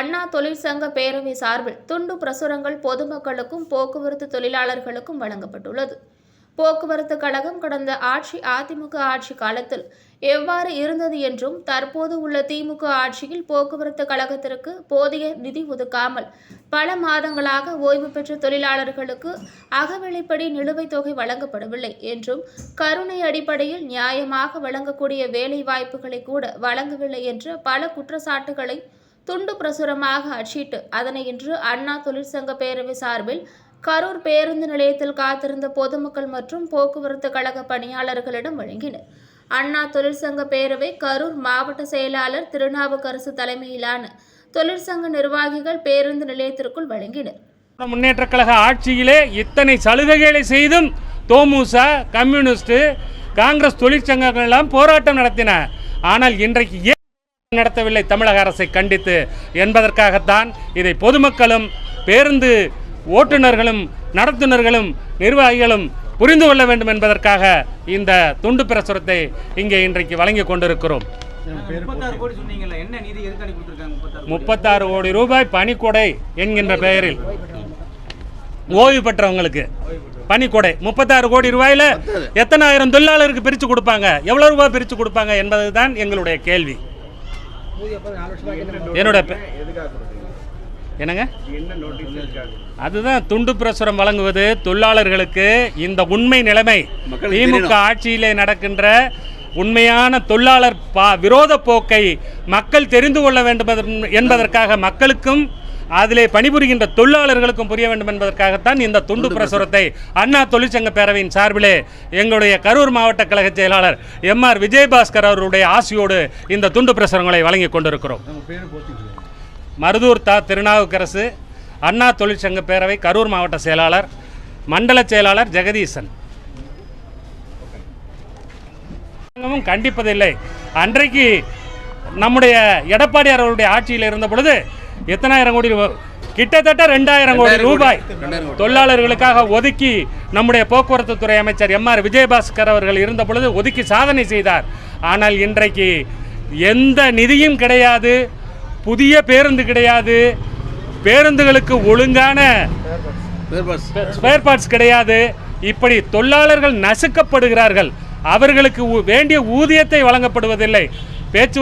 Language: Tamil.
அண்ணா தொழிற்சங்க பேரவை சார்பில் துண்டு பிரசுரங்கள் பொதுமக்களுக்கும் போக்குவரத்து தொழிலாளர்களுக்கும் வழங்கப்பட்டுள்ளது. போக்குவரத்து கழகம் கடந்த ஆட்சி அதிமுக ஆட்சி காலத்தில் எவ்வாறு இருந்தது என்றும் தற்போது உள்ள திமுக ஆட்சியில் போக்குவரத்து கழகத்திற்கு போதிய நிதி ஒதுக்காமல் பல மாதங்களாக ஓய்வு பெற்ற தொழிலாளர்களுக்கு அகவிலைப்படி நிலுவைத் தொகை வழங்கப்படவில்லை என்றும் கருணை அடிப்படையில் நியாயமாக வழங்கக்கூடிய வேலை வாய்ப்புகளை கூட வழங்கவில்லை என்ற பல குற்றச்சாட்டுகளை துண்டு பிரசுரமாக அச்சிட்டு அதனை இன்று அண்ணா தொழிற்சங்க பேரவை சார்பில் கரூர் பேருந்து நிலையத்தில் காத்திருந்த பொதுமக்கள் மற்றும் போக்குவரத்து கழக பணியாளர்களிடம் வழங்கினர். அண்ணா தொழிற்சங்க பேரவை கரூர் மாவட்ட செயலாளர் திருநாவுக்கரசு தலைமையிலான தொழிற்சங்க நிர்வாகிகள் பேருந்து நிலையத்திற்குள் வழங்கினர். முன்னேற்ற கழக ஆட்சியிலே இத்தனை சலுகைகளை செய்தும் தோமுச கம்யூனிஸ்ட் காங்கிரஸ் தொழிற்சங்கங்கள் எல்லாம் போராட்டம் நடத்தின. ஆனால் இன்றைக்கு நடத்தவில்லை. தமிழக அரசை கண்டித்து என்பதற்காகத்தான் இதை பொதுமக்களும் பேருந்து ஓட்டுநர்களும் நடத்துனர்களும் நிர்வாகிகளும் புரிந்து கொள்ள வேண்டும் என்பதற்காக இந்த துண்டு பிரசுரத்தை இங்கே இன்றைக்கு வழங்கி கொண்டிருக்கிறோம். முப்பத்தாறு கோடி சொன்னீங்கல்ல என்ன நிதி எதுக்காண்டி கொடுத்துருக்காங்க முப்பத்தாறு கோடி? முப்பத்தாறு கோடி ரூபாய் பணிக்கொடை என்கின்ற பெயரில். ஓய்வு பெற்றவங்களுக்கு பணிக்கொடை முப்பத்தாறு கோடி ரூபாயில எத்தனாயிரம் தொழிலாளருக்கு பிரித்து கொடுப்பாங்க? எவ்வளவு ரூபாய் பிரித்து கொடுப்பாங்க என்பதுதான் எங்களுடைய கேள்வி. என்னோட என்னங்க? அதுதான் துண்டு பிரசுரம் வழங்குவது தொழிலாளர்களுக்கு இந்த உண்மை நிலைமை. திமுக ஆட்சியிலே நடக்கின்ற உண்மையான தொழிலாளர் விரோத போக்கை மக்கள் தெரிந்து கொள்ள வேண்டும் என்பதற்- என்பதற்காக மக்களுக்கும் அதிலே பணிபுரிகின்ற தொழிலாளர்களுக்கும் புரிய வேண்டும் என்பதற்காகத்தான் இந்த துண்டு பிரசுரத்தை அண்ணா தொழிற்சங்க பேரவையின் சார்பிலே எங்களுடைய கரூர் மாவட்ட கழக செயலாளர் எம் ஆர் விஜயபாஸ்கர் அவருடைய ஆசியோடு இந்த துண்டு பிரசுரங்களை வழங்கி கொண்டிருக்கிறோம். மருதூர் தா திருநாவுக்கரசு அண்ணா தொழிற்சங்க பேரவை கரூர் மாவட்ட செயலாளர் மண்டல செயலாளர் ஜெகதீசன். கண்டிப்பதில்லை. அன்றைக்கு நம்முடைய எடப்பாடியார் அவருடைய ஆட்சியில் இருந்த பொழுது எத்தனாயிரம் கோடி கிட்டத்தட்ட ரெண்டாயிரம் கோடி ரூபாய் தொழிலாளர்களுக்காக ஒதுக்கி நம்முடைய போக்குவரத்து துறை அமைச்சர் எம் ஆர் விஜயபாஸ்கர் அவர்கள் இருந்த பொழுது ஒதுக்கி சாதனை செய்தார். ஆனால் இன்றைக்கு எந்த நிதியும் கிடையாது புதிய பேருந்து கிடையாது பேருந்துகளுக்கு ஒழுங்கான ஸ்பேர் பார்ட்ஸ் கிடையாது. இப்படி தொழிலாளர்கள் நசுக்கப்படுகிறார்கள். அவர்களுக்கு வேண்டிய ஊதியத்தை வழங்கப்படுவதில்லை. பேச்சுவார்த்தை